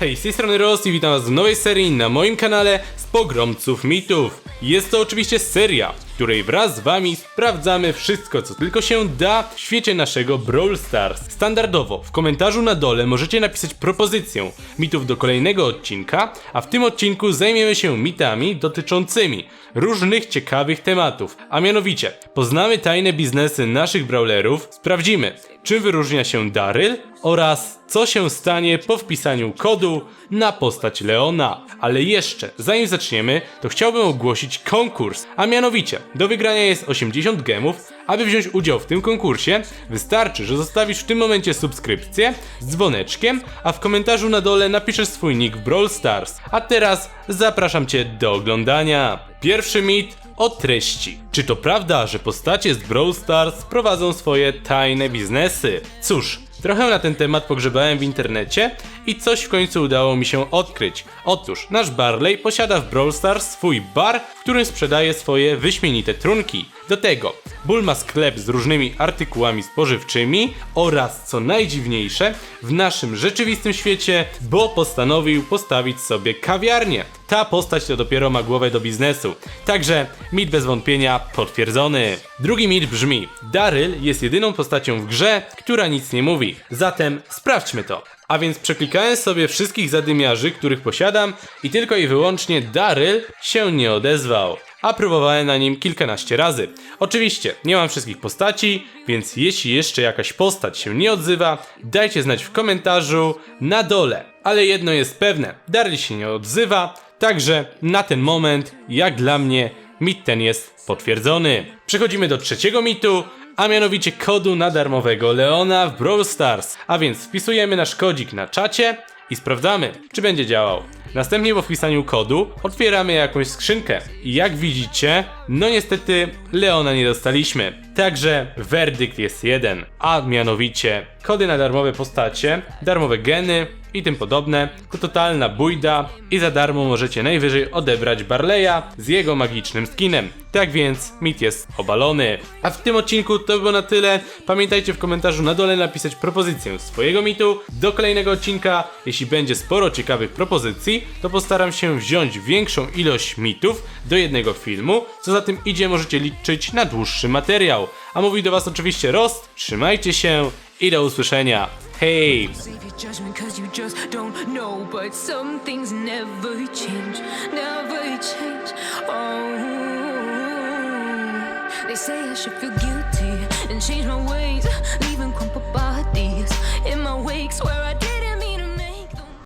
Hej, z tej strony Ross i witam was w nowej serii na moim kanale z pogromców mitów. Jest to oczywiście seria, której wraz z wami sprawdzamy wszystko, co tylko się da w świecie naszego Brawl Stars. Standardowo w komentarzu na dole możecie napisać propozycję mitów do kolejnego odcinka, a w tym odcinku zajmiemy się mitami dotyczącymi różnych ciekawych tematów, a mianowicie poznamy tajne biznesy naszych brawlerów, sprawdzimy czym wyróżnia się Daryl oraz co się stanie po wpisaniu kodu na postać Leona. Ale jeszcze, zanim zaczniemy, to chciałbym ogłosić konkurs, a mianowicie do wygrania jest 80 gemów. Aby wziąć udział w tym konkursie, wystarczy, że zostawisz w tym momencie subskrypcję dzwoneczkiem, a w komentarzu na dole napiszesz swój nick w Brawl Stars. A teraz zapraszam Cię do oglądania. Pierwszy mit o treści. Czy to prawda, że postacie z Brawl Stars prowadzą swoje tajne biznesy? Cóż, trochę na ten temat pogrzebałem w internecie i coś w końcu udało mi się odkryć. Otóż nasz Barley posiada w Brawl Stars swój bar, w którym sprzedaje swoje wyśmienite trunki. Do tego Bull ma sklep z różnymi artykułami spożywczymi oraz, co najdziwniejsze, w naszym rzeczywistym świecie, bo postanowił postawić sobie kawiarnię. Ta postać to dopiero ma głowę do biznesu. Także mit bez wątpienia potwierdzony. Drugi mit brzmi: Daryl jest jedyną postacią w grze, która nic nie mówi. Zatem sprawdźmy to. A więc przeklikałem sobie wszystkich zadymiarzy, których posiadam i tylko i wyłącznie Daryl się nie odezwał. A próbowałem na nim kilkanaście razy. Oczywiście, nie mam wszystkich postaci, więc jeśli jeszcze jakaś postać się nie odzywa, dajcie znać w komentarzu na dole. Ale jedno jest pewne, Daryl się nie odzywa, także na ten moment, jak dla mnie, mit ten jest potwierdzony. Przechodzimy do trzeciego mitu, a mianowicie kodu na darmowego Leona w Brawl Stars. A więc wpisujemy nasz kodzik na czacie i sprawdzamy, czy będzie działał. Następnie po wpisaniu kodu otwieramy jakąś skrzynkę. I jak widzicie, no niestety Leona nie dostaliśmy. Także werdykt jest jeden, a mianowicie kody na darmowe postacie, darmowe geny i tym podobne to totalna bójda i za darmo możecie najwyżej odebrać Barleya z jego magicznym skinem. Tak więc mit jest obalony. A w tym odcinku to było na tyle. Pamiętajcie w komentarzu na dole napisać propozycję swojego mitu do kolejnego odcinka. Jeśli będzie sporo ciekawych propozycji, to postaram się wziąć większą ilość mitów do jednego filmu. Co za tym idzie, możecie liczyć na dłuższy materiał. A mówi do Was oczywiście Rost. Trzymajcie się i do usłyszenia. Hej! Oh, they say I should feel guilty and change my ways,